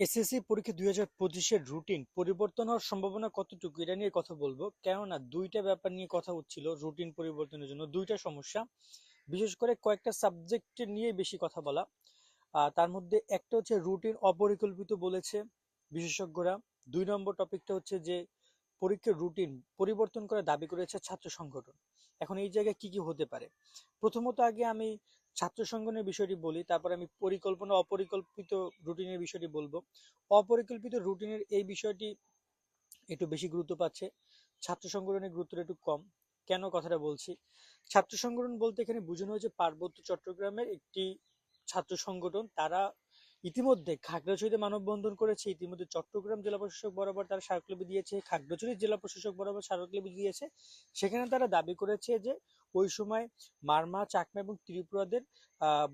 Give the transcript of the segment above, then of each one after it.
SSC পরীক্ষা দুই হাজার পঁচিশের রুটিন পরিবর্তন হওয়ার সম্ভাবনা কতটুকু, এটা নিয়ে কথা বলব। কেননা দুইটা ব্যাপার নিয়ে কথা হচ্ছিল রুটিন পরিবর্তনের জন্য, দুইটা সমস্যা। বিশেষ করে কয়েকটা সাবজেক্ট নিয়ে বেশি কথা বলা। তার মধ্যে একটা হচ্ছে রুটিন অপরিকল্পিত বলেছে বিশেষজ্ঞরা। দুই নম্বর টপিকটা হচ্ছে যে পরীক্ষার রুটিন পরিবর্তন করে দাবি করেছে ছাত্র সংগঠন। এখন এই জায়গায় কি কি হতে পারে? প্রথমত আগে আমি ছাত্র সংগঠনের বিষয়টি বলি, তারপর আমি পরিকল্পনা, অপরিকল্পিত রুটিনের বিষয়টি বলব। অপরিকল্পিত রুটিনের এই বিষয়টি একটু বেশি গুরুত্ব পাচ্ছে। ছাত্র সংগঠনের গুরুত্বটা একটু কম। কেন কথাটা বলছি? ছাত্র সংগঠন বলতে এখানে বোঝানো হয়েছে পার্বত্য চট্টগ্রামের একটি ছাত্র সংগঠন। তারা ইতিমধ্যে খাগড়াছড়িতে মানববন্ধন করেছে। ইতিমধ্যে চট্টগ্রাম জেলা প্রশাসক বরাবর তারা স্মারকলিপি দিয়েছে। খাগড়াছড়ি জেলা প্রশাসক বরাবর স্মারকলিপি দিয়েছে। সেখানে তারা দাবি করেছে যে ওই সময় মারমা, চাকমা এবং ত্রিপুরাদের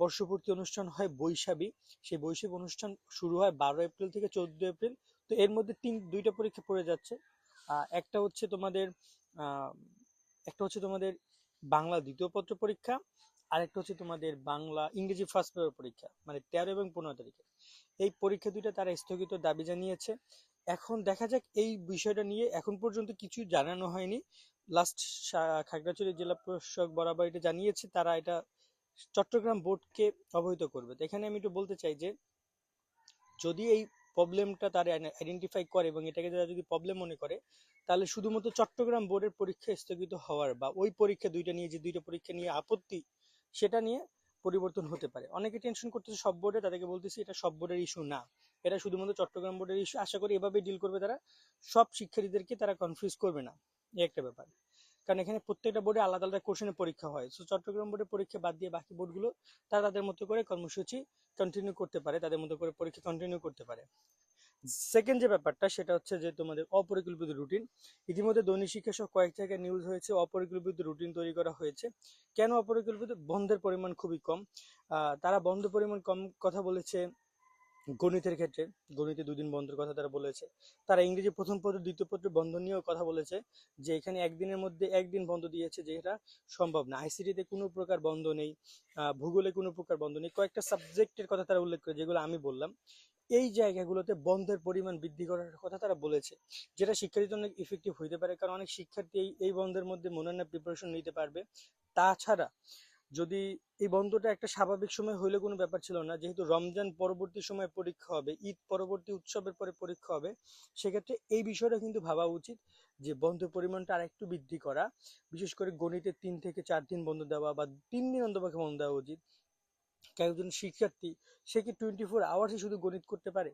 বর্ষপূর্তি অনুষ্ঠান হয় বৈশাখী। সেই বৈশাখী অনুষ্ঠান শুরু হয় বারো এপ্রিল থেকে চোদ্দ এপ্রিল। তো এর মধ্যে তিন, দুইটা পরীক্ষা পড়ে যাচ্ছে। একটা হচ্ছে তোমাদের একটা হচ্ছে তোমাদের বাংলা দ্বিতীয় পত্র পরীক্ষা, আরেকটা হচ্ছে তোমাদের বাংলা ইংরেজি ফার্স্ট পেপার পরীক্ষা মানে তেরো এবং পনেরো তারিখে। এই পরীক্ষা দুইটা তারা স্থগিত দাবি জানিয়েছে। এখন দেখা যাক এই বিষয়টা নিয়ে এখন পর্যন্ত কিছু জানানো হয়নি। লাস্ট খাগড়াছড়ি জেলা প্রশাসক বরাবর এটা জানিয়েছে, তারা এটা চট্টগ্রাম বোর্ডকে অবহিত করবে। এখানে আমি একটু বলতে চাই যে, যদি এই প্রবলেমটা তারা আইডেন্টিফাই করে এবং এটাকে তারা যদি প্রবলেম মনে করে, তাহলে শুধুমাত্র চট্টগ্রাম বোর্ডের পরীক্ষা স্থগিত হওয়ার বা ওই পরীক্ষা দুইটা নিয়ে যে দুইটা পরীক্ষা নিয়ে আপত্তি, সেটা নিয়ে পরিবর্তন হতে পারে। অনেকে টেনশন করতেছে সব বোর্ডে, তাদেরকে বলতেছি এটা সব বোর্ডের ইস্যু না। এটা শুধুমাত্র চট্টগ্রাম বোর্ডের ইস্যু আশা করি এভাবে ডিল করবে তারা। সব শিক্ষার্থীদেরকে তারা কনফিউজ করবে না। এই একটা ব্যাপার। কারণ এখানে প্রত্যেকটা বোর্ডে আলাদা আলাদা কোশ্চেনের পরীক্ষা হয়। সো চট্টগ্রাম বোর্ডের পরীক্ষা বাদ দিয়ে বাকি বোর্ডগুলো তারা তাদের মতো করে কর্মসূচি কন্টিনিউ করতে পারে, তাদের মতো করে পরীক্ষা কন্টিনিউ করতে পারে। সেকেন্ড যে ব্যাপারটা, সেটা হচ্ছে যে তোমাদের অপরিকল্পিত রুটিন ইতিমধ্যে দৈনিক শিক্ষা সহ কয়েক জায়গায় নিউজ হয়েছে, অপরিকল্পিত রুটিন তৈরি করা হয়েছে। কেন অপরিকল্পিত? বন্ধের পরিমাণ খুবই কম। তারা বন্ধ পরিমাণ কম কথা বলেছে। গণিতের ক্ষেত্রে, গণিতে দুদিন বন্ধের কথা তারা বলেছে। তারা ইংরেজি প্রথম পত্র, দ্বিতীয় পত্র, বন্ধ নিয়েও কথা বলেছে যে এখানে একদিনের মধ্যে একদিন বন্ধ দিয়েছে যেটা সম্ভব না। আইসিটিতে কোনো প্রকার বন্ধ নেই ভূগোলে কোনো প্রকার বন্ধ নেই। কয়েকটা সাবজেক্টের কথা তারা উল্লেখ করে, যেগুলো আমি বললাম। এই জায়গাগুলোতে বন্ধের পরিমাণ বৃদ্ধি করার কথা তারা বলেছে, যেটা শিক্ষার্থীদের অনেক ইফেক্টিভ হইতে পারে। কারণ অনেক শিক্ষার্থী এই বন্ধের মধ্যে মনোনয়ন প্রিপারেশন নিতে পারবে। তাছাড়া যদি এই বন্ধটা একটা স্বাভাবিক সময় হইলে কোনো ব্যাপার ছিল না, যেহেতু রমজান পরবর্তী সময় পরীক্ষা হবে, ঈদ পরবর্তী উৎসবের পরে পরীক্ষা হবে, সেক্ষেত্রে এই বিষয়টা কিন্তু ভাবা উচিত যে বন্ধের পরিমাণটা আর একটু বৃদ্ধি করা, বিশেষ করে গণিতে তিন থেকে চার দিন বন্ধ দেওয়া বা তিন দিন অন্তপক্ষে বন্ধ দেওয়া উচিত। একজন শিক্ষার্থী, সে কি টোয়েন্টি ফোর আওয়ার্সে শুধু গণিত করতে পারে?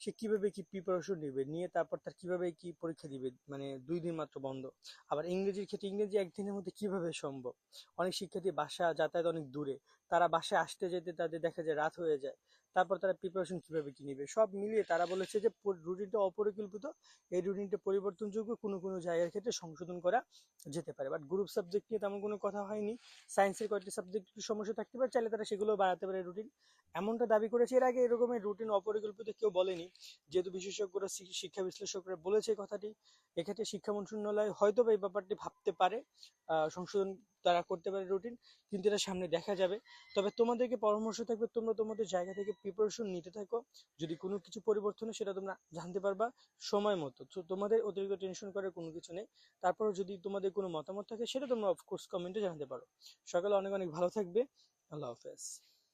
সে কীভাবে কি প্রিপারেশন নেবে? নিয়ে তারপর তার কীভাবে কি পরীক্ষা দিবে? মানে দুই দিন মাত্র বন্ধ। আবার ইংরেজির ক্ষেত্রে ইংরেজি একদিনের মধ্যে কীভাবে সম্ভব? অনেক শিক্ষার্থী বাসা যাতায়াত অনেক দূরে। তারা বাসায় আসতে যেতে তাদের দেখা যায় রাত হয়ে যায়। তারপর তারা প্রিপারেশন কীভাবে কি নেবে? সব মিলিয়ে তারা বলেছে যে রুটিনটা অপরিকল্পিত। এই রুটিনটা পরিবর্তনযোগ্য কোনো কোনো জায়গার ক্ষেত্রে সংশোধন করা যেতে পারে। বাট গ্রুপ সাবজেক্ট নিয়ে তেমন কোনো কথা হয়নি। সায়েন্সের কয়েকটি সাবজেক্ট একটু সমস্যা থাকতে পারে। চাইলে তারা সেগুলো বাড়াতে পারে রুটিন এমনটা দাবি করেছে। এর আগে এরকমের রুটিন অপরিকল্পিত কেউ বলেনি। যেহেতু বিশেষজ্ঞরা শিক্ষা বিশ্লেষকরা বলেছে কথাটি, এক্ষেত্রে শিক্ষা মন্ত্রণালয় হয়তো বা এই ব্যাপারটি ভাবতে পারে সংশোধন তারা করতে পারে রুটিন কিন্তু এটা সামনে দেখা যাবে। তবে তোমাদেরকে পরামর্শ থাকবে, তোমরা তোমাদের জায়গা থেকে প্রিপারেশন নিতে থাকো। যদি কোনো কিছু পরিবর্তন হয়, সেটা তোমরা জানতে পারবা সময় মতো। তো তোমাদের অতিরিক্ত টেনশন করার কোনো কিছু নেই। তারপর যদি তোমাদের কোনো মতামত থাকে, সেটা তোমরা অফকোর্স কমেন্টে জানাতে পারো। সকালে অনেক অনেক ভালো থাকবে। আল্লাহ হাফেজ।